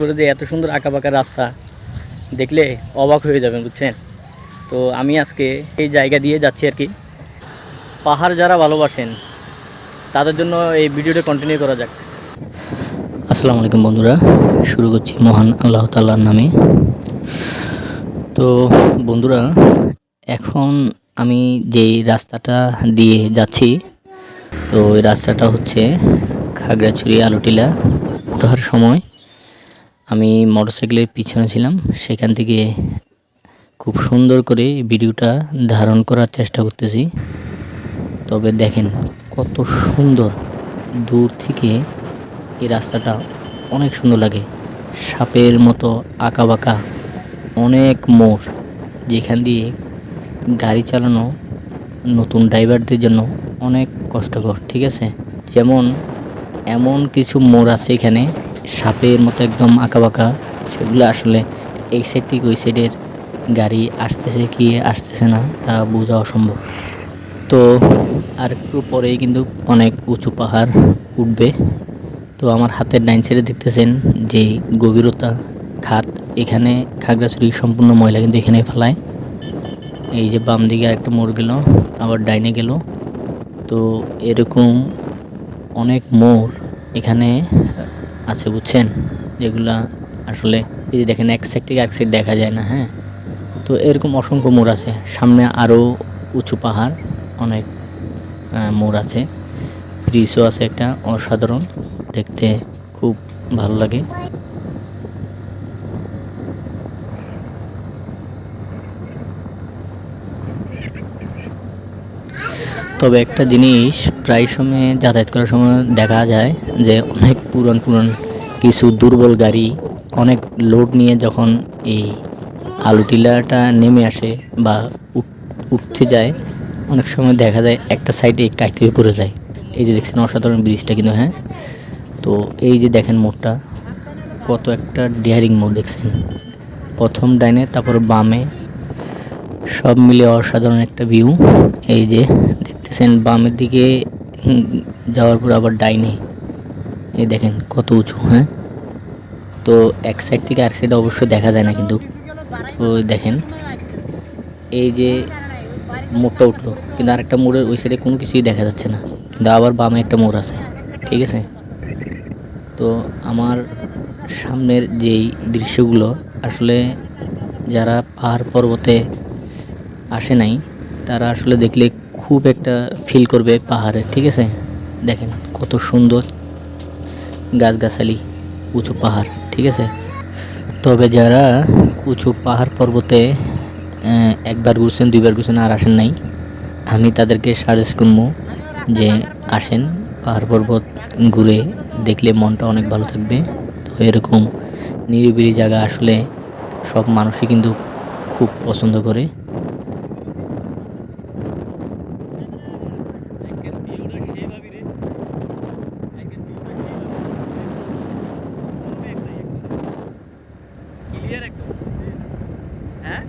করে যে এত সুন্দর আঁকা বাঁকা রাস্তা দেখলে অবাক হয়ে যাবেন, বুঝছেন? তো আমি আজকে এই জায়গা দিয়ে যাচ্ছি আর কি। পাহাড় যারা ভালোবাসেন, তাদের জন্য এই ভিডিওটা কন্টিনিউ করা যাক। আসসালামু আলাইকুম বন্ধুরা, শুরু করছি মহান আল্লাহ তাল্লার নামে। তো বন্ধুরা, এখন আমি যেই রাস্তাটা দিয়ে যাচ্ছি, তো ওই রাস্তাটা হচ্ছে খাগড়াছড়ি আলুটিলা। ওঠার সময় আমি মোটরসাইকেলের পিছনে ছিলাম, সেখান থেকে খুব সুন্দর করে ভিডিওটা ধারণ করার চেষ্টা করতেছি। তবে দেখেন কত সুন্দর দূর থেকে এই রাস্তাটা অনেক সুন্দর লাগে। সাপের মতো আঁকা বাঁকা অনেক মোড়, যেখান দিয়ে গাড়ি চালানো নতুন ড্রাইভারদের জন্য অনেক কষ্টকর, ঠিক আছে? যেমন এমন কিছু মোড় আছে এখানে সাপের মতো একদম আঁকা বাঁকা সেগুলো আসলে এই সাইড থেকে ওই সাইডের গাড়ি আসতেছে কি আসতেছে না তা বোঝা অসম্ভব। তো আর একটু পরেই কিন্তু অনেক উঁচু পাহাড় উঠবে। তো আমার হাতের ডাইন সাইডে দেখতেছেন যে গভীরতা, খাত, এখানে খাগড়াছড়ি সম্পূর্ণ ময়লা কিন্তু এখানে ফেলায়। এই যে বাম দিকে আরেকটা মোড় গেল, আবার ডাইনে গেল। তো এরকম অনেক মোড় এখানে আছে, বুঝছেন? যেগুলা আসলে যদি দেখেন, এক সাইড থেকে এক সাইড দেখা যায় না হ্যাঁ? তো এরকম অসংখ্য মোড় আছে। সামনে আরও উঁচু পাহাড়, অনেক মোড় আছে। ব্রিজও আছে একটা, অসাধারণ। দেখতে খুব ভালো লাগে। তবে একটা জিনিস প্রায় সময় যাতায়াত করার সময় দেখা যায় যে অনেক পুরন পুরন কিছু দুর্বল গাড়ি, অনেক লোড নিয়ে যখন এই আলু টিলাটা নেমে আসে বা উঠ- উঠতে যায়, অনেক সময় দেখা যায় একটা সাইডে কাইতে হয়ে পড়ে যায়। এই যে দেখছেন অসাধারণ ব্রিজটা কিন্তু হ্যাঁ? তো এই যে দেখেন মোড়টা, কত একটা ডেয়ারিং মোড় দেখছেন। প্রথম ডাইনে, তারপর বামে, সব মিলে অসাধারণ একটা ভিউ এই যে দেখতেছেন, বামের দিকে যাওয়ার পর আবার ডাইনে। এই দেখেন, কত উঁচু হ্যাঁ? তো এক সাইড থেকে এক সাইড অবশ্য দেখা যায় না কিন্তু। তো দেখেন, এই যে মোড়টা উঠল, কিন্তু আরেকটা মোড়ের ওই সাইডে কোনো কিছুই দেখা যাচ্ছে না। কিন্তু আবার বামে একটা মোড় আছে, ঠিক আছে? তো আমার সামনের যেই দৃশ্যগুলো, আসলে যারা পাহাড় পর্বতে আসে নাই, তারা আসলে দেখলে খুব একটা ফিল করবে পাহাড়ে, ঠিক আছে? দেখেন কত সুন্দর গাছগাছালি, উঁচু পাহাড়, ঠিক আছে? তবে যারা উঁচু পাহাড় পর্বতে একবার ঘুরছেন, দুইবার ঘুরছেন আর আসেন নাই, আমি তাদেরকে সাজেস্ট করব যে আসেন পাহাড় পর্বত ঘুরে দেখলে মনটা অনেক ভালো থাকবে। তো এরকম নিরিবিলি জায়গা আসলে সব মানুষই কিন্তু খুব পছন্দ করে। ক্লিয়ার একদম। হ্যাঁ?